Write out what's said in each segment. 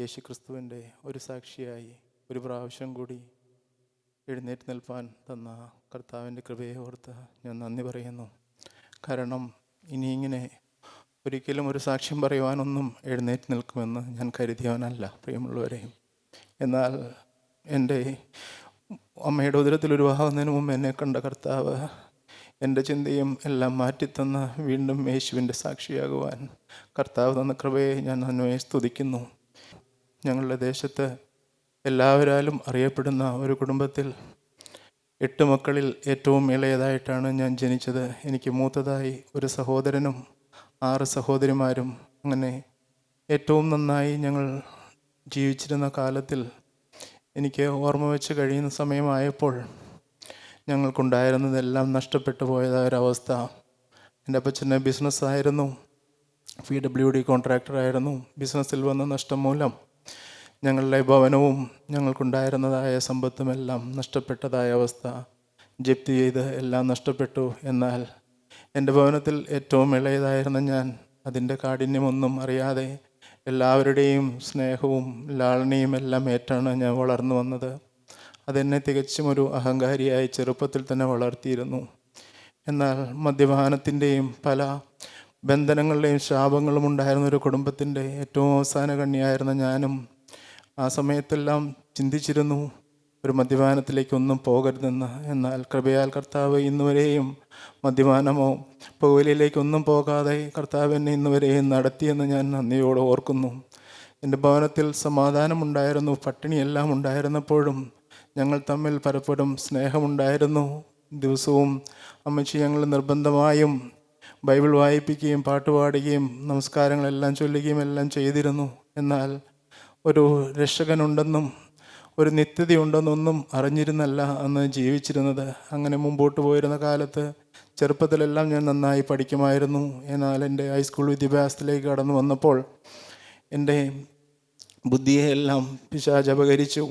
യേശുക്രിസ്തുവിന്റെ ഒരു സാക്ഷിയായി ഒരു പ്രാവശ്യം കൂടി എഴുന്നേറ്റ് നിൽപ്പാൻ തന്ന കർത്താവിന്റെ കൃപയെ ഓർത്ത് ഞാൻ നന്ദി പറയുന്നു. കാരണം ഇനി ഇങ്ങനെ ഒരിക്കലും ഒരു സാക്ഷ്യം പറയുവാനൊന്നും എഴുന്നേറ്റ് നിൽക്കുമെന്ന് ഞാൻ കരുതിയവനല്ല പ്രിയമുള്ളവരെ. എന്നാൽ എന്റെ അമ്മയുടെ ഉദരത്തിൽ ഒരു വാഹുന്നതിന് മുമ്പ് എന്നെ കണ്ട കർത്താവ് എന്റെ ചിന്തയും എല്ലാം മാറ്റിത്തന്ന് വീണ്ടും യേശുവിന്റെ സാക്ഷിയാകുവാൻ കർത്താവ് തന്ന കൃപയെ ഞാൻ നന്മയെ സ്തുതിക്കുന്നു. ഞങ്ങളുടെ ദേശത്ത് എല്ലാവരാലും അറിയപ്പെടുന്ന ഒരു കുടുംബത്തിൽ എട്ട് മക്കളിൽ ഏറ്റവും ഇളയതായിട്ടാണ് ഞാൻ ജനിച്ചത്. എനിക്ക് മൂത്തതായി ഒരു സഹോദരനും ആറ് സഹോദരിമാരും. അങ്ങനെ ഏറ്റവും നന്നായി ഞങ്ങൾ ജീവിച്ചിരുന്ന കാലത്തിൽ എനിക്ക് ഓർമ്മ വെച്ച് കഴിയുന്ന സമയമായപ്പോൾ ഞങ്ങൾക്കുണ്ടായിരുന്നതെല്ലാം നഷ്ടപ്പെട്ടു പോയതായ ഒരവസ്ഥ എന്റെ അപ്പച്ചന്റെ ബിസിനസ്സായിരുന്നു. പി ഡബ്ല്യു ഡി കോൺട്രാക്ടറായിരുന്നു ബിസിനസ്സിൽ വന്ന നഷ്ടം മൂലം ഞങ്ങളുടെ ഭവനവും ഞങ്ങൾക്കുണ്ടായിരുന്നതായ സമ്പത്തുമെല്ലാം നഷ്ടപ്പെട്ടതായ അവസ്ഥ. ജപ്തി ചെയ്ത് എല്ലാം നഷ്ടപ്പെട്ടു എന്നാൽ എന്റെ ഭവനത്തിൽ ഏറ്റവും ഇളയതായിരുന്ന ഞാൻ അതിന്റെ കാഠിന്യമൊന്നും അറിയാതെ എല്ലാവരുടെയും സ്നേഹവും ലാളനയും എല്ലാം ഏറ്റാണ് ഞാൻ വളർന്നു വന്നത്. അതെന്നെ തികച്ചും ഒരു അഹങ്കാരിയായി ചെറുപ്പത്തിൽ തന്നെ വളർത്തിയിരുന്നു. എന്നാൽ മദ്യപാനത്തിന്റെയും പല ബന്ധനങ്ങളുടെയും ശാപങ്ങളും ഉണ്ടായിരുന്ന ഒരു കുടുംബത്തിന്റെ ഏറ്റവും അവസാന കണ്ണിയായിരുന്ന ഞാനും ആ സമയത്തെല്ലാം ചിന്തിച്ചിരുന്നു ഒരു മദ്യപാനത്തിലേക്കൊന്നും പോകരുതെന്ന്. എന്നാൽ കൃപയാൽ കർത്താവ് ഇന്നുവരെയും മദ്യപാനമോ പുകവലിയിലേക്കൊന്നും പോകാതെ കർത്താവ് എന്നെ ഇന്നുവരെയും നടത്തിയെന്ന് ഞാൻ നന്ദിയോട് ഓർക്കുന്നു. എന്റെ ഭവനത്തിൽ സമാധാനമുണ്ടായിരുന്നു പട്ടിണിയെല്ലാം ഉണ്ടായിരുന്നപ്പോഴും ഞങ്ങൾ തമ്മിൽ പലപ്പോഴും സ്നേഹമുണ്ടായിരുന്നു. ദിവസവും അമ്മച്ചി ഞങ്ങൾ നിർബന്ധമായും ബൈബിൾ വായിപ്പിക്കുകയും പാട്ടുപാടുകയും നമസ്കാരങ്ങളെല്ലാം ചൊല്ലുകയും എല്ലാം ചെയ്തിരുന്നു. എന്നാൽ ഒരു രക്ഷകനുണ്ടെന്നും ഒരു നിത്യതയുണ്ടെന്നൊന്നും അറിഞ്ഞിരുന്നല്ല അന്ന് ജീവിച്ചിരുന്നത്. അങ്ങനെ മുമ്പോട്ട് പോയിരുന്ന കാലത്ത് ചെറുപ്പത്തിലെല്ലാം ഞാൻ നന്നായി പഠിക്കുമായിരുന്നു. എന്നാൽ എന്റെ ഹൈസ്കൂൾ വിദ്യാഭ്യാസത്തിലേക്ക് കടന്നു വന്നപ്പോൾ എന്റെ ബുദ്ധിയെല്ലാം എല്ലാം പിശാച് അപകരിച്ചു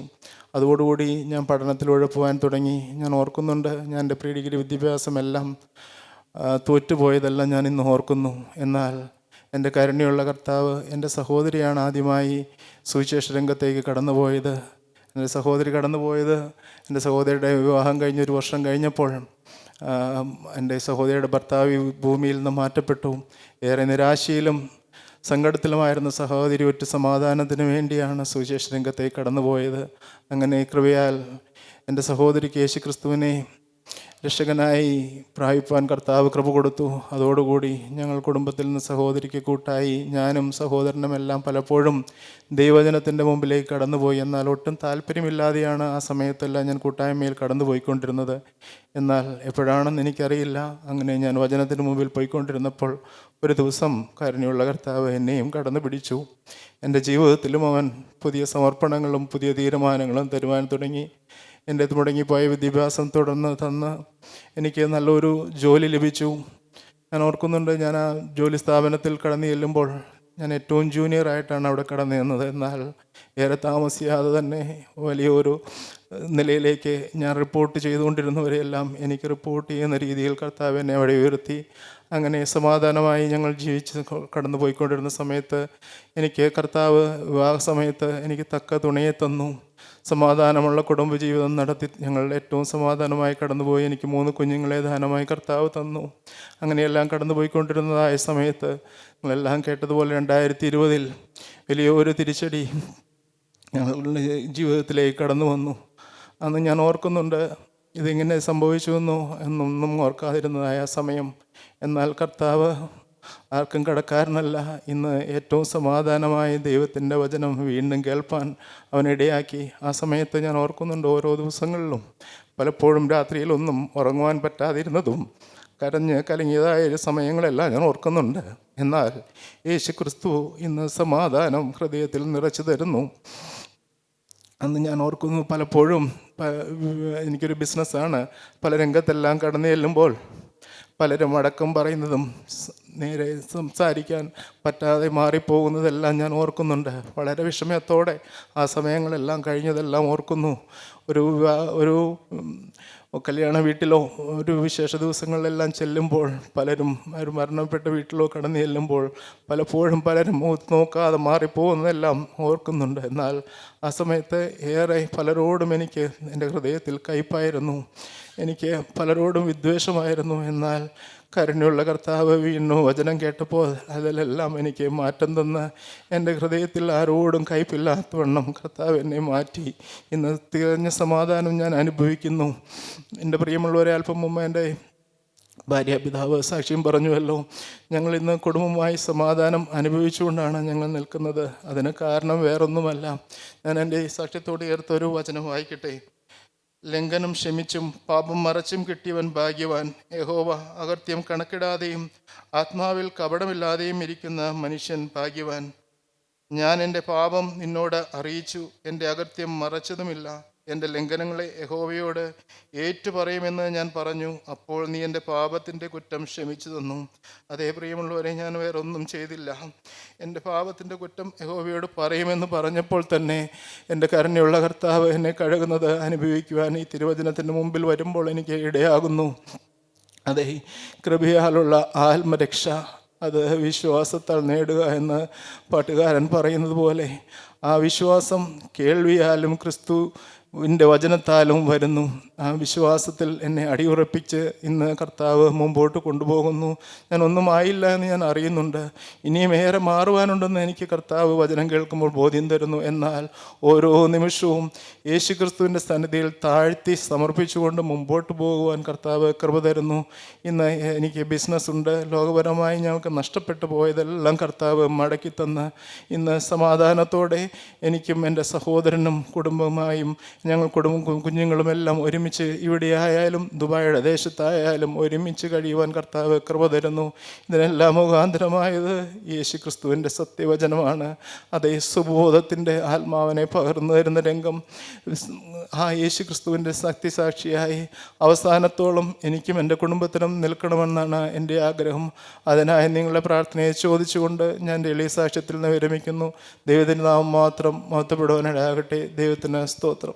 അതോടുകൂടി ഞാൻ പഠനത്തിലൂടെ പോകാൻ തുടങ്ങി. ഞാൻ ഓർക്കുന്നുണ്ട് ഞാൻ എന്റെ പ്രീ ഡിഗ്രി വിദ്യാഭ്യാസമെല്ലാം തോറ്റുപോയതെല്ലാം ഞാൻ ഇന്ന് ഓർക്കുന്നു. എന്നാൽ എന്റെ കരുണയുള്ള കർത്താവ് എന്റെ സഹോദരിയാണ് ആദ്യമായി സുവിശേഷ രംഗത്തേക്ക് കടന്നുപോയത്. എന്റെ സഹോദരി കടന്നുപോയത് എന്റെ സഹോദരിയുടെ വിവാഹം കഴിഞ്ഞ ഒരു വർഷം കഴിഞ്ഞപ്പോൾ എന്റെ സഹോദരിയുടെ ഭർത്താവ് ഭൂമിയിൽ നിന്ന് മാറ്റപ്പെട്ടു. ഏറെ നിരാശയിലും സങ്കടത്തിലുമായിരുന്ന സഹോദരി ഒറ്റ സമാധാനത്തിന് വേണ്ടിയാണ് സുവിശേഷ രംഗത്തേക്ക് കടന്നുപോയത്. അങ്ങനെ കൃപയാൽ എന്റെ സഹോദരിക്ക് യേശു ക്രിസ്തുവിനെ രക്ഷകനായി പ്രാപിപ്പാൻ കർത്താവ് കൃപ കൊടുത്തു. അതോടുകൂടി ഞങ്ങൾ കുടുംബത്തിൽ നിന്ന് സഹോദരിക്ക് കൂട്ടായി ഞാനും സഹോദരനുമെല്ലാം പലപ്പോഴും ദൈവജനത്തിന്റെ മുമ്പിലേക്ക് കടന്നുപോയി. എന്നാൽ ഒട്ടും താല്പര്യമില്ലാതെയാണ് ആ സമയത്തെല്ലാം ഞാൻ കൂട്ടായ്മയിൽ കടന്നു പോയിക്കൊണ്ടിരുന്നത് എന്നാൽ എപ്പോഴാണെന്ന് എനിക്കറിയില്ല. അങ്ങനെ ഞാൻ വചനത്തിന് മുമ്പിൽ പോയിക്കൊണ്ടിരുന്നപ്പോൾ ഒരു ദിവസം കരുണയുള്ള കർത്താവ് എന്നെയും കടന്നു പിടിച്ചു. എന്റെ ജീവിതത്തിലും അവൻ പുതിയ സമർപ്പണങ്ങളും പുതിയ തീരുമാനങ്ങളും തരുവാൻ തുടങ്ങി. എന്റെ മുടങ്ങിപ്പോയ വിദ്യാഭ്യാസം തുടർന്ന് തന്ന് എനിക്ക് നല്ലൊരു ജോലി ലഭിച്ചു. ഞാൻ ഓർക്കുന്നുണ്ട് ഞാൻ ആ ജോലി സ്ഥാപനത്തിൽ കടന്നു ചെല്ലുമ്പോൾ ഞാൻ ഏറ്റവും ജൂനിയർ ആയിട്ടാണ് അവിടെ കടന്നു ചെന്നത്. എന്നാൽ ഏറെ താമസിയാതെ തന്നെ വലിയൊരു നിലയിലേക്ക് ഞാൻ റിപ്പോർട്ട് ചെയ്തുകൊണ്ടിരുന്നവരെയെല്ലാം എനിക്ക് റിപ്പോർട്ട് ചെയ്യുന്ന രീതിയിൽ കർത്താവ് എന്നെ അവിടെ ഉയർത്തി അങ്ങനെ സമാധാനമായി ഞങ്ങൾ ജീവിച്ച് കടന്നു പോയിക്കൊണ്ടിരുന്ന സമയത്ത് എനിക്ക് കർത്താവ് വിവാഹ സമയത്ത് എനിക്ക് തക്ക തുണയെ തന്നു. സമാധാനമുള്ള കുടുംബജീവിതം നടത്തി ഞങ്ങൾ ഏറ്റവും സമാധാനമായി കടന്നുപോയി. എനിക്ക് മൂന്ന് കുഞ്ഞുങ്ങളെ ദാനമായി കർത്താവ് തന്നു. അങ്ങനെയെല്ലാം കടന്നുപോയിക്കൊണ്ടിരുന്നതായ സമയത്ത് നിങ്ങളെല്ലാം കേട്ടതുപോലെ രണ്ടായിരത്തി ഇരുപതിൽ വലിയൊരു തിരിച്ചടി ഞങ്ങളുടെ ജീവിതത്തിലേക്ക് കടന്നു വന്നു. അന്ന് ഞാൻ ഓർക്കുന്നുണ്ട് ഇതിങ്ങനെ സംഭവിച്ചു എന്നോ എന്നൊന്നും ഓർക്കാതിരുന്നതായ സമയം. എന്നാൽ കർത്താവ് ആർക്കും കടക്കാരനല്ല. ഇന്ന് ഏറ്റവും സമാധാനമായ ദൈവത്തിന്റെ വചനം വീണ്ടും കേൾപ്പാൻ അവനിടയാക്കി ആ സമയത്ത് ഞാൻ ഓർക്കുന്നുണ്ട് ഓരോ ദിവസങ്ങളിലും പലപ്പോഴും രാത്രിയിലൊന്നും ഉറങ്ങുവാൻ പറ്റാതിരുന്നതും കരഞ്ഞ് കലങ്ങിയതായ സമയങ്ങളെല്ലാം ഞാൻ ഓർക്കുന്നുണ്ട്. എന്നാൽ യേശു ക്രിസ്തു ഇന്ന് സമാധാനം ഹൃദയത്തിൽ നിറച്ചു തരുന്നു. അന്ന് ഞാൻ ഓർക്കുന്നു പലപ്പോഴും എനിക്കൊരു ബിസിനസ്സാണ്. പല രംഗത്തെല്ലാം കടന്നു ചെല്ലുമ്പോൾ പലരും അടക്കം പറയുന്നതും നേരെ സംസാരിക്കാൻ പറ്റാതെ മാറിപ്പോകുന്നതെല്ലാം ഞാൻ ഓർക്കുന്നുണ്ട്. വളരെ വിഷമത്തോടെ ആ സമയങ്ങളെല്ലാം കഴിഞ്ഞതെല്ലാം ഓർക്കുന്നു. ഒരു ഒരു കല്യാണ വീട്ടിലോ ഒരു വിശേഷ ദിവസങ്ങളിലെല്ലാം ചെല്ലുമ്പോൾ പലരും ഒരു മരണപ്പെട്ട വീട്ടിലോ കടന്നു ചെല്ലുമ്പോൾ പലപ്പോഴും പലരും നോക്കാതെ മാറിപ്പോകുന്നതെല്ലാം ഓർക്കുന്നുണ്ട്. എന്നാൽ ആ സമയത്ത് ഏറെ പലരോടും എനിക്ക് എന്റെ ഹൃദയത്തിൽ കയ്പായിരുന്നു. എനിക്ക് പലരോടും വിദ്വേഷമായിരുന്നു. എന്നാൽ കരുണയുള്ള കർത്താവ് വീണു വചനം കേട്ടപ്പോൾ അതിലെല്ലാം എനിക്ക് മാറ്റം തന്ന്. എന്റെ ഹൃദയത്തിൽ ആരോടും കയ്പില്ലാത്തവണ്ണം കർത്താവ് എന്നെ മാറ്റി. ഇന്ന് തികഞ്ഞ സമാധാനം ഞാൻ അനുഭവിക്കുന്നു. എന്റെ പ്രിയമുള്ളവരെ അല്പം മുമ്പ് എന്റെ ഭാര്യ പിതാവ് സാക്ഷ്യം പറഞ്ഞുവല്ലോ. ഞങ്ങൾ ഇന്ന് കുടുംബമായി സമാധാനം അനുഭവിച്ചുകൊണ്ടാണ് ഞങ്ങൾ നിൽക്കുന്നത്. അതിന് കാരണം വേറൊന്നുമല്ല. ഞാൻ എന്റെ സാക്ഷ്യത്തോട് ചേർത്ത് ഒരു വചനം വായിക്കട്ടെ? ലംഘനം ക്ഷമിച്ചും പാപം മറച്ചും കിട്ടിയവൻ ഭാഗ്യവാൻ. യഹോവ അകർത്യം കണക്കിടാതെയും ആത്മാവിൽ കപടമില്ലാതെയും ഇരിക്കുന്ന മനുഷ്യൻ ഭാഗ്യവാൻ. ഞാൻ എന്റെ പാപം നിന്നോട് അറിയിച്ചു. എന്റെ അകർത്യം മറച്ചതുമില്ല. എന്റെ ലംഘനങ്ങളെ യഹോവയോട് ഏറ്റുപറയുമെന്ന് ഞാൻ പറഞ്ഞു. അപ്പോൾ നീ എന്റെ പാപത്തിന്റെ കുറ്റം ക്ഷമിച്ചു തന്നു. അതേ പ്രിയമുള്ളവരെ ഞാൻ വേറൊന്നും ചെയ്തില്ല. എന്റെ പാപത്തിന്റെ കുറ്റം യഹോവയോട് പറയുമെന്ന് പറഞ്ഞപ്പോൾ തന്നെ എന്റെ കരുണയുള്ള കർത്താവ് എന്നെ കഴുകുന്നത് അനുഭവിക്കുവാൻ ഈ തിരുവചനത്തിന്റെ മുമ്പിൽ വരുമ്പോൾ എനിക്ക് ഇടയാകുന്നു. അതെ കൃപയാലുള്ള ആത്മരക്ഷ അത് വിശ്വാസത്താൽ നേടുക എന്ന് പാട്ടുകാരൻ പറയുന്നത് പോലെ ആ വിശ്വാസം കേൾവിയാലും ക്രിസ്തുവിന്റെ വചനത്താലും വരുന്നു. ആ വിശ്വാസത്തിൽ എന്നെ അടിയുറപ്പിച്ച് ഇന്ന് കർത്താവ് മുമ്പോട്ട് കൊണ്ടുപോകുന്നു. ഞാൻ ഒന്നും ആയില്ല എന്ന് ഞാൻ അറിയുന്നുണ്ട്. ഇനിയും ഏറെ മാറുവാനുണ്ടെന്ന് എനിക്ക് കർത്താവ് വചനം കേൾക്കുമ്പോൾ ബോധ്യം തരുന്നു. എന്നാൽ ഓരോ നിമിഷവും യേശു ക്രിസ്തുവിന്റെ സന്നിധിയിൽ താഴ്ത്തി സമർപ്പിച്ചുകൊണ്ട് മുമ്പോട്ട് പോകുവാൻ കർത്താവ് കൃപ തരുന്നു. ഇന്ന് എനിക്ക് ബിസിനസ് ഉണ്ട്. ലോകപരമായി ഞങ്ങൾക്ക് നഷ്ടപ്പെട്ടു പോയതെല്ലാം കർത്താവ് മടക്കി തന്ന് ഇന്ന് സമാധാനത്തോടെ എനിക്കും എന്റെ സഹോദരനും കുടുംബമായും ഞങ്ങൾ കുടുംബം കുഞ്ഞുങ്ങളുമെല്ലാം ഒരുമിച്ച് ഇവിടെ ആയാലും ദേശത്തായാലും ഒരുമിച്ച് കഴിയുവാൻ കർത്താവ് കൃപ തരുന്നു. ഇതിനെല്ലാം മുഖാന്തരമായത് യേശു ക്രിസ്തുവിന്റെ സത്യവചനമാണ്. അതേ സുബോധത്തിന്റെ ആത്മാവിനെ പകർന്നു തരുന്ന രംഗം ആ യേശു ക്രിസ്തുവിന്റെ സത്യസാക്ഷിയായി അവസാനത്തോളം എനിക്കും എന്റെ കുടുംബത്തിനും നിൽക്കണമെന്നാണ് എന്റെ ആഗ്രഹം. അതിനായി നിങ്ങളുടെ പ്രാർത്ഥനയെ ചോദിച്ചുകൊണ്ട് ഞാൻ എളിയ സാക്ഷ്യത്തിൽ നിന്ന് വിരമിക്കുന്നു. ദൈവത്തിന്റെ നാമം മാത്രം മഹത്വപ്പെടുവാനിടയാകട്ടെ ദൈവത്തിന് സ്തോത്രം.